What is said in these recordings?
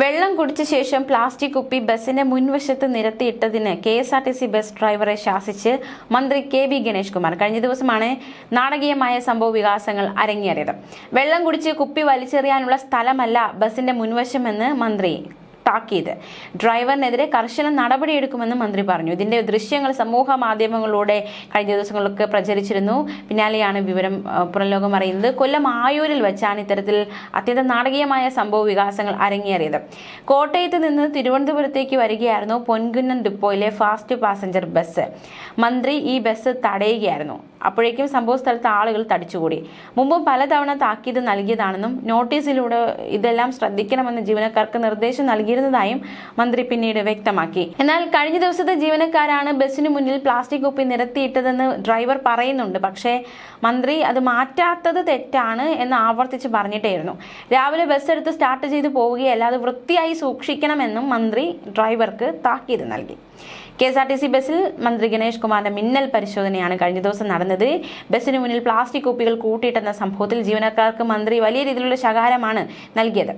വെള്ളം കുടിച്ച ശേഷം പ്ലാസ്റ്റിക് കുപ്പി ബസിന്റെ മുൻവശത്ത് നിരത്തിയിട്ടതിന് K S R T C bus ഡ്രൈവറെ ശാസിച്ച് മന്ത്രി കെ ബി ഗണേഷ് കുമാർ. കഴിഞ്ഞ ദിവസമാണ് നാടകീയമായ സംഭവ വികാസങ്ങൾ അരങ്ങേറിയത്. വെള്ളം കുടിച്ച് കുപ്പി വലിച്ചെറിയാനുള്ള സ്ഥലമല്ല ബസിന്റെ മുൻവശമെന്ന് മന്ത്രി താക്കീത്. ഡ്രൈവറിനെതിരെ കർശന നടപടിയെടുക്കുമെന്ന് മന്ത്രി പറഞ്ഞു. ഇതിന്റെ ദൃശ്യങ്ങൾ സമൂഹ മാധ്യമങ്ങളിലൂടെ കഴിഞ്ഞ ദിവസങ്ങളിലൊക്കെ പ്രചരിച്ചിരുന്നു. പിന്നാലെയാണ് വിവരം പുറംലോകം അറിയുന്നത്. കൊല്ലം ആയൂരിൽ വെച്ചാണ് ഇത്തരത്തിൽ അത്യന്തം നാടകീയമായ സംഭവ വികാസങ്ങൾ അരങ്ങേറിയത്. കോട്ടയത്ത് നിന്ന് തിരുവനന്തപുരത്തേക്ക് വരികയായിരുന്നു പൊൻകുന്നം ഡിപ്പോയിലെ ഫാസ്റ്റ് പാസഞ്ചർ ബസ്. മന്ത്രി ഈ ബസ് തടയുകയായിരുന്നു. അപ്പോഴേക്കും സംഭവ സ്ഥലത്ത് ആളുകൾ തടിച്ചുകൂടി. മുമ്പ് പലതവണ താക്കീത് നൽകിയതാണെന്നും നോട്ടീസിലൂടെ ഇതെല്ലാം ശ്രദ്ധിക്കണമെന്ന് ജീവനക്കാർക്ക് നിർദ്ദേശം നൽകിയിരുന്നതായും മന്ത്രി പിന്നീട് വ്യക്തമാക്കി. എന്നാൽ കഴിഞ്ഞ ദിവസത്തെ ജീവനക്കാരാണ് ബസ്സിന് മുന്നിൽ പ്ലാസ്റ്റിക് കുപ്പി നിരത്തിയിട്ടതെന്ന് ഡ്രൈവർ പറയുന്നുണ്ട്. പക്ഷേ മന്ത്രി അത് മാറ്റാത്തത് തെറ്റാണ് എന്ന് ആവർത്തിച്ച് പറഞ്ഞിട്ടായിരുന്നു. രാവിലെ ബസ് എടുത്ത് സ്റ്റാർട്ട് ചെയ്ത് പോവുകയല്ലാതെ വൃത്തിയായി സൂക്ഷിക്കണമെന്നും മന്ത്രി ഡ്രൈവർക്ക് താക്കീത് നൽകി. K S R T C ബസ്സിൽ മന്ത്രി ഗണേഷ് കുമാറിന്റെ മിന്നൽ പരിശോധനയാണ് കഴിഞ്ഞ ദിവസം നടന്നത്. ബസ്സിന് മുന്നിൽ പ്ലാസ്റ്റിക് കുപ്പികൾ കൂട്ടിയിട്ടെന്ന സംഭവത്തിൽ ജീവനക്കാർക്ക് മന്ത്രി വലിയ രീതിയിലുള്ള ശകാരമാണ് നൽകിയത്.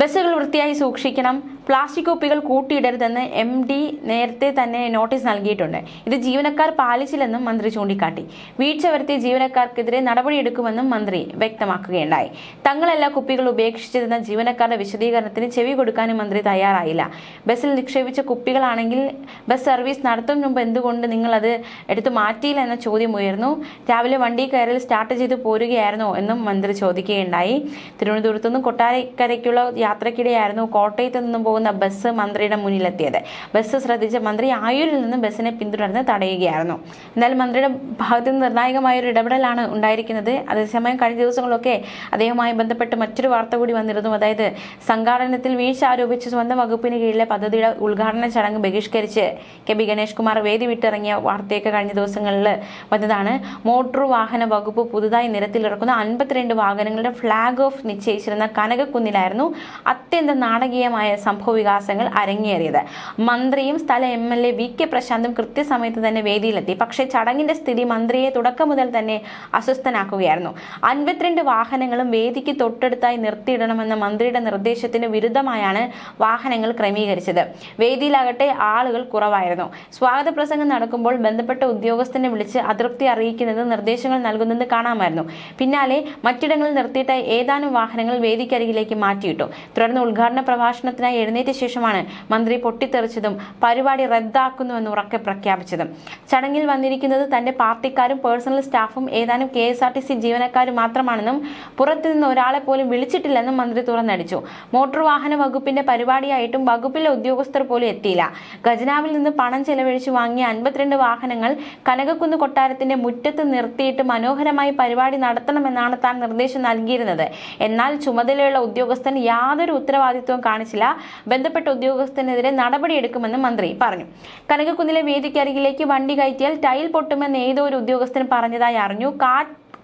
ബസ്സുകൾ വൃത്തിയായി സൂക്ഷിക്കണം. പ്ലാസ്റ്റിക് കുപ്പികൾ കൂട്ടിയിടരുതെന്ന് എം ഡി നേരത്തെ തന്നെ നോട്ടീസ് നൽകിയിട്ടുണ്ട്. ഇത് ജീവനക്കാർ പാലിച്ചില്ലെന്നും മന്ത്രി ചൂണ്ടിക്കാട്ടി. വീഴ്ച വരുത്തിയ ജീവനക്കാർക്കെതിരെ നടപടിയെടുക്കുമെന്നും മന്ത്രി വ്യക്തമാക്കുകയുണ്ടായി. തങ്ങളല്ല കുപ്പികൾ ഉപേക്ഷിച്ചിരുന്ന ജീവനക്കാരുടെ വിശദീകരണത്തിന് ചെവി കൊടുക്കാനും മന്ത്രി തയ്യാറായില്ല. ബസ്സിൽ നിക്ഷേപിച്ച കുപ്പികളാണെങ്കിൽ ബസ് സർവീസ് നടത്തും മുമ്പ് എന്തുകൊണ്ട് നിങ്ങൾ അത് എടുത്തു മാറ്റിയില്ല എന്ന ചോദ്യം ഉയർന്നു. രാവിലെ വണ്ടി കയറിൽ സ്റ്റാർട്ട് ചെയ്ത് പോരുകയായിരുന്നോ എന്നും മന്ത്രി ചോദിക്കുകയുണ്ടായി. തിരുവനന്തപുരത്തു നിന്ന് കൊട്ടാരക്കരയ്ക്കുള്ള യാത്രക്കിടെയായിരുന്നു കോട്ടയത്ത് നിന്നും പോകുന്ന ബസ് മന്ത്രിയുടെ മുന്നിലെത്തിയത്. ബസ് ശ്രദ്ധിച്ച മന്ത്രി ആയൂരിൽ നിന്ന് ബസ്സിനെ പിന്തുടർന്ന് തടയുകയായിരുന്നു. എന്നാൽ മന്ത്രിയുടെ ഭാഗത്ത് നിന്ന് നിർണായകമായ ഒരു ഇടപെടലാണ് ഉണ്ടായിരിക്കുന്നത്. അതേസമയം കഴിഞ്ഞ ദിവസങ്ങളൊക്കെ അദ്ദേഹവുമായി ബന്ധപ്പെട്ട് മറ്റൊരു വാർത്ത കൂടി വന്നിരുന്നു. അതായത് സംഘാടനത്തിൽ വീഴ്ച ആരോപിച്ച് സ്വന്തം വകുപ്പിന് കീഴിലെ പദ്ധതിയുടെ ഉദ്ഘാടന ചടങ്ങ് ബഹിഷ്കരിച്ച് കെ ബി ഗണേഷ് കുമാർ വേദി വിട്ടിറങ്ങിയ വാർത്തയൊക്കെ കഴിഞ്ഞ ദിവസങ്ങളിൽ വന്നതാണ്. മോട്ടോർ വാഹന വകുപ്പ് പുതുതായി നിരത്തിലിറക്കുന്ന അൻപത്തിരണ്ട് വാഹനങ്ങളുടെ ഫ്ളാഗ് ഓഫ് നിശ്ചയിച്ചിരുന്ന കനകക്കുന്നിലായിരുന്നു അത്യന്തം നാടകീയമായ സംഭവ വികാസങ്ങൾ അരങ്ങേറിയത്. മന്ത്രിയും സ്ഥല M L A V K പ്രശാന്തും കൃത്യസമയത്ത് തന്നെ വേദിയിലെത്തി. പക്ഷേ ചടങ്ങിന്റെ സ്ഥിതി മന്ത്രിയെ തുടക്കം മുതൽ തന്നെ അസ്വസ്ഥനാക്കുകയായിരുന്നു. അൻപത്തിരണ്ട് വാഹനങ്ങളും വേദിക്ക് തൊട്ടടുത്തായി നിർത്തിയിടണമെന്ന മന്ത്രിയുടെ നിർദ്ദേശത്തിന് വിരുദ്ധമായാണ് വാഹനങ്ങൾ ക്രമീകരിച്ചത്. വേദിയിലാകട്ടെ ആളുകൾ കുറവായിരുന്നു. സ്വാഗത പ്രസംഗം നടക്കുമ്പോൾ ബന്ധപ്പെട്ട ഉദ്യോഗസ്ഥനെ വിളിച്ച് അതൃപ്തി അറിയിക്കുന്നത് നിർദ്ദേശങ്ങൾ നൽകുന്നത് കാണാമായിരുന്നു. പിന്നാലെ മറ്റിടങ്ങളിൽ നിർത്തിയിട്ട ഏതാനും വാഹനങ്ങൾ വേദിക്കരികിലേക്ക് മാറ്റിയിട്ടു തുടർന്ന് ഉദ്ഘാടന പ്രഭാഷണത്തിനായി എഴുന്നേറ്റ ശേഷമാണ് മന്ത്രി പൊട്ടിത്തെറിച്ചതും പരിപാടി റദ്ദാക്കുന്നുവെന്ന് ഉറക്കെ പ്രഖ്യാപിച്ചതും. ചടങ്ങിൽ വന്നിരിക്കുന്നത് തന്റെ പാർട്ടിക്കാരും പേഴ്സണൽ സ്റ്റാഫും ഏതാനും K S R T C ജീവനക്കാരും മാത്രമാണെന്നും പുറത്തുനിന്ന് ഒരാളെ പോലും വിളിച്ചിട്ടില്ലെന്നും മന്ത്രി തുറന്നടിച്ചു. മോട്ടോർ വാഹന വകുപ്പിന്റെ പരിപാടിയായിട്ടും വകുപ്പിലെ ഉദ്യോഗസ്ഥർ പോലും എത്തിയില്ല. ഖജനാവിൽ നിന്ന് പണം ചെലവഴിച്ച് വാങ്ങിയ അൻപത്തിരണ്ട് വാഹനങ്ങൾ കനകക്കുന്ന് കൊട്ടാരത്തിന്റെ മുറ്റത്ത് നിർത്തിയിട്ട് മനോഹരമായി പരിപാടി നടത്തണമെന്നാണ് താൻ നിർദ്ദേശം നൽകിയിരുന്നത്. എന്നാൽ ചുമതലയുള്ള ഉദ്യോഗസ്ഥൻ യാതൊരു ഉത്തരവാദിത്വവും കാണിച്ചില്ല. ബന്ധപ്പെട്ട ഉദ്യോഗസ്ഥനെതിരെ നടപടിയെടുക്കുമെന്ന് മന്ത്രി പറഞ്ഞു. കനകക്കുന്നിലെ വേദിക്കരികിലേക്ക് വണ്ടി കയറ്റിയാൽ ടൈൽ പൊട്ടുമെന്ന് ഏതോ ഒരു ഉദ്യോഗസ്ഥൻ പറഞ്ഞതായി അറിഞ്ഞു. കാ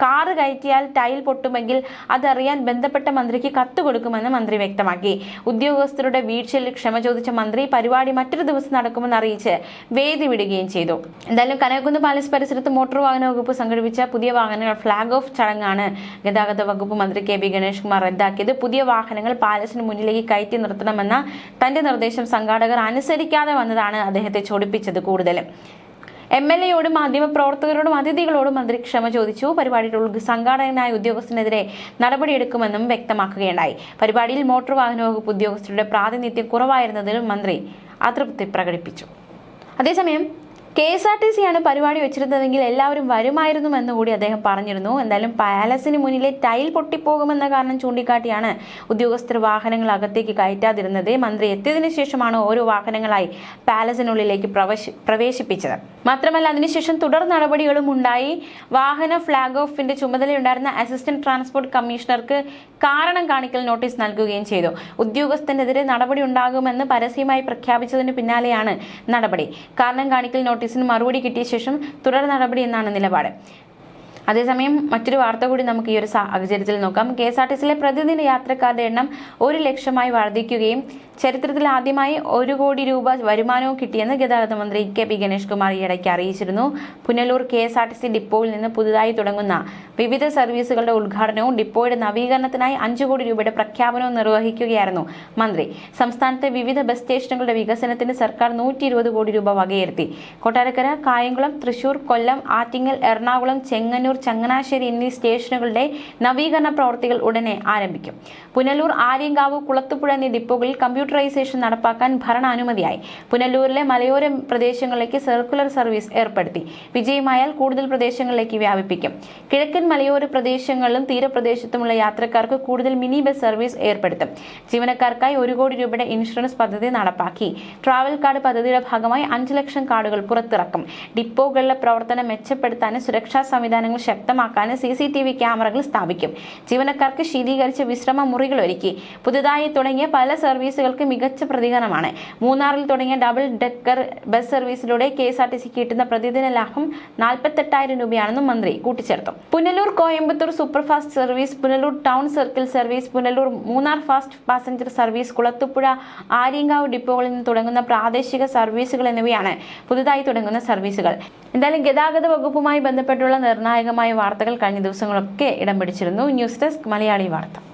കാറ് കയറ്റിയാൽ ടൈൽ പൊട്ടുമെങ്കിൽ അതറിയാൻ ബന്ധപ്പെട്ട മന്ത്രിക്ക് കത്ത് കൊടുക്കുമെന്ന് മന്ത്രി വ്യക്തമാക്കി. ഉദ്യോഗസ്ഥരുടെ വീഴ്ചയിൽ ക്ഷമ ചോദിച്ച മന്ത്രി പരിപാടി മറ്റൊരു ദിവസം നടക്കുമെന്ന് അറിയിച്ച് വേദി വിടുകയും ചെയ്തു. എന്തായാലും കനകക്കുന്ന് പാലസ് പരിസരത്ത് മോട്ടോർ വാഹന വകുപ്പ് സംഘടിപ്പിച്ച പുതിയ വാഹനങ്ങൾ ഫ്ളാഗ് ഓഫ് ചടങ്ങാണ് ഗതാഗത വകുപ്പ് മന്ത്രി കെ ബി ഗണേഷ് കുമാർ റദ്ദാക്കിയത്. പുതിയ വാഹനങ്ങൾ പാലസിന് മുന്നിലേക്ക് കയറ്റി നിർത്തണമെന്ന തന്റെ നിർദ്ദേശം സംഘാടകർ അനുസരിക്കാതെ വന്നതാണ് അദ്ദേഹത്തെ ചൊടിപ്പിച്ചത് കൂടുതലും. എം എൽ എയോടും മാധ്യമപ്രവർത്തകരോടും അതിഥികളോടും മന്ത്രി ക്ഷമ ചോദിച്ചു. പരിപാടിയുടെ സംഘാടകനായ ഉദ്യോഗസ്ഥനെതിരെ നടപടിയെടുക്കുമെന്നും വ്യക്തമാക്കുകയുണ്ടായി. പരിപാടിയിൽ മോട്ടോർ വാഹന വകുപ്പ് ഉദ്യോഗസ്ഥരുടെ പ്രാതിനിധ്യം കുറവായിരുന്നതിലും മന്ത്രി അതൃപ്തി പ്രകടിപ്പിച്ചു. അതേസമയം കെ എസ് ആർ ടി സിയാണ് പരിപാടി വെച്ചിരുന്നതെങ്കിൽ എല്ലാവരും വരുമായിരുന്നുവെന്ന് കൂടി അദ്ദേഹം പറഞ്ഞിരുന്നു. എന്തായാലും പാലസിന് മുന്നിലെ ടൈൽ പൊട്ടിപ്പോകുമെന്ന കാരണം ചൂണ്ടിക്കാട്ടിയാണ് ഉദ്യോഗസ്ഥർ വാഹനങ്ങൾ അകത്തേക്ക് കയറ്റാതിരുന്നത്. മന്ത്രി എത്തിയതിനു ശേഷമാണ് ഓരോ വാഹനങ്ങളായി പാലസിനുള്ളിലേക്ക് പ്രവേശി പ്രവേശിപ്പിച്ചത്. മാത്രമല്ല അതിനുശേഷം തുടർ നടപടികളും ഉണ്ടായി. വാഹന ഫ്ളാഗ് ഓഫിന്റെ ചുമതലയുണ്ടായിരുന്ന അസിസ്റ്റന്റ് ട്രാൻസ്പോർട്ട് കമ്മീഷണർക്ക് കാരണം കാണിക്കൽ നോട്ടീസ് നൽകുകയും ചെയ്തു. ഉദ്യോഗസ്ഥനെതിരെ നടപടി ഉണ്ടാകുമെന്ന് പരസ്യമായി പ്രഖ്യാപിച്ചതിന് പിന്നാലെയാണ് നടപടി. കാരണം കാണിക്കൽ നോട്ടീസിന് മറുപടി കിട്ടിയ ശേഷം തുടർ നടപടി എന്നാണ് നിലപാട്. അതേസമയം മറ്റൊരു വാർത്ത കൂടി നമുക്ക് ഈ ഒരു സാഹചര്യത്തിൽ നോക്കാം. കെ എസ് ആർ ടി സിയിലെ പ്രതിദിന യാത്രക്കാരുടെ എണ്ണം ഒരു ലക്ഷമായി വർദ്ധിക്കുകയും ചരിത്രത്തിൽ ആദ്യമായി ഒരു കോടി രൂപ വരുമാനവും കിട്ടിയെന്ന് ഗതാഗത മന്ത്രി കെ പി ഗണേഷ് കുമാർ ഈയിടയ്ക്ക് അറിയിച്ചിരുന്നു. Punalur K S R T C ഡിപ്പോയിൽ നിന്ന് പുതുതായി തുടങ്ങുന്ന വിവിധ സർവീസുകളുടെ ഉദ്ഘാടനവും ഡിപ്പോയുടെ നവീകരണത്തിനായി അഞ്ചു കോടി രൂപയുടെ പ്രഖ്യാപനവും നിർവഹിക്കുകയായിരുന്നു മന്ത്രി. സംസ്ഥാനത്തെ വിവിധ ബസ് സ്റ്റേഷനുകളുടെ വികസനത്തിന് സർക്കാർ നൂറ്റി ഇരുപത് കോടി രൂപ വകയിരുത്തി. കൊട്ടാരക്കര കായംകുളം തൃശൂർ കൊല്ലം ആറ്റിങ്ങൽ എറണാകുളം ചെങ്ങന്നൂർ ചങ്ങനാശ്ശേരി എന്നീ സ്റ്റേഷനുകളുടെ നവീകരണ പ്രവൃത്തികൾ ഉടനെ ആരംഭിക്കും. പുനലൂർ ആര്യങ്കാവ് കുളത്തുപുഴ എന്നീ ഡിപ്പോകളിൽ കമ്പ്യൂട്ടറൈസേഷൻ നടപ്പാക്കാൻ ഭരണാനുമതിയായി. പുനലൂരിലെ മലയോര പ്രദേശങ്ങളിലേക്ക് സർക്കുലർ സർവീസ് ഏർപ്പെടുത്തി. വിജയമായാൽ കൂടുതൽ പ്രദേശങ്ങളിലേക്ക് വ്യാപിപ്പിക്കും. കിഴക്കൻ മലയോര പ്രദേശങ്ങളിലും തീരപ്രദേശത്തുമുള്ള യാത്രക്കാർക്ക് കൂടുതൽ മിനി ബസ് സർവീസ് ഏർപ്പെടുത്തും. ജീവനക്കാർക്കായി ഒരു കോടി രൂപയുടെ ഇൻഷുറൻസ് പദ്ധതി നടപ്പാക്കി. ട്രാവൽ കാർഡ് പദ്ധതിയുടെ ഭാഗമായി അഞ്ച് ലക്ഷം കാർഡുകൾ പുറത്തിറക്കും. ഡിപ്പോകളിലെ പ്രവർത്തനം മെച്ചപ്പെടുത്താനും സുരക്ഷാ സംവിധാനങ്ങൾ ശക്തമാക്കാനും സി സി ടി വി ക്യാമറകൾ സ്ഥാപിക്കും. ജീവനക്കാർക്ക് ശീതീകരിച്ച വിശ്രമ മുറികൾ ഒരുക്കി. പുതുതായി തുടങ്ങിയ പല സർവീസുകൾക്ക് മികച്ച പ്രതികരണമാണ്. മൂന്നാറിൽ തുടങ്ങിയ ഡബിൾ ഡെക്കർ ബസ് സർവീസിലൂടെ കെ എസ് ആർ ടി സിക്ക് കിട്ടുന്ന പ്രതിദിന ലാഭം നാൽപ്പത്തെട്ടായിരം രൂപയാണെന്നും മന്ത്രി കൂട്ടിച്ചേർത്തു. Punalur Coimbatore superfast service Punalur town circle service Punalur Munnar fast passenger service Kulathupuzha Aryankavu ഡിപ്പോകളിൽ നിന്ന് തുടങ്ങുന്ന പ്രാദേശിക സർവീസുകൾ എന്നിവയാണ് പുതുതായി തുടങ്ങുന്ന സർവീസുകൾ എന്തായാലും ഗതാഗത വകുപ്പുമായി ബന്ധപ്പെട്ടുള്ള നിർണായകമായ വാർത്തകൾ കഴിഞ്ഞ ദിവസങ്ങളൊക്കെ ഇടം പിടിച്ചിരുന്നു. ന്യൂസ് ഡെസ്ക് മലയാളി വാർത്ത.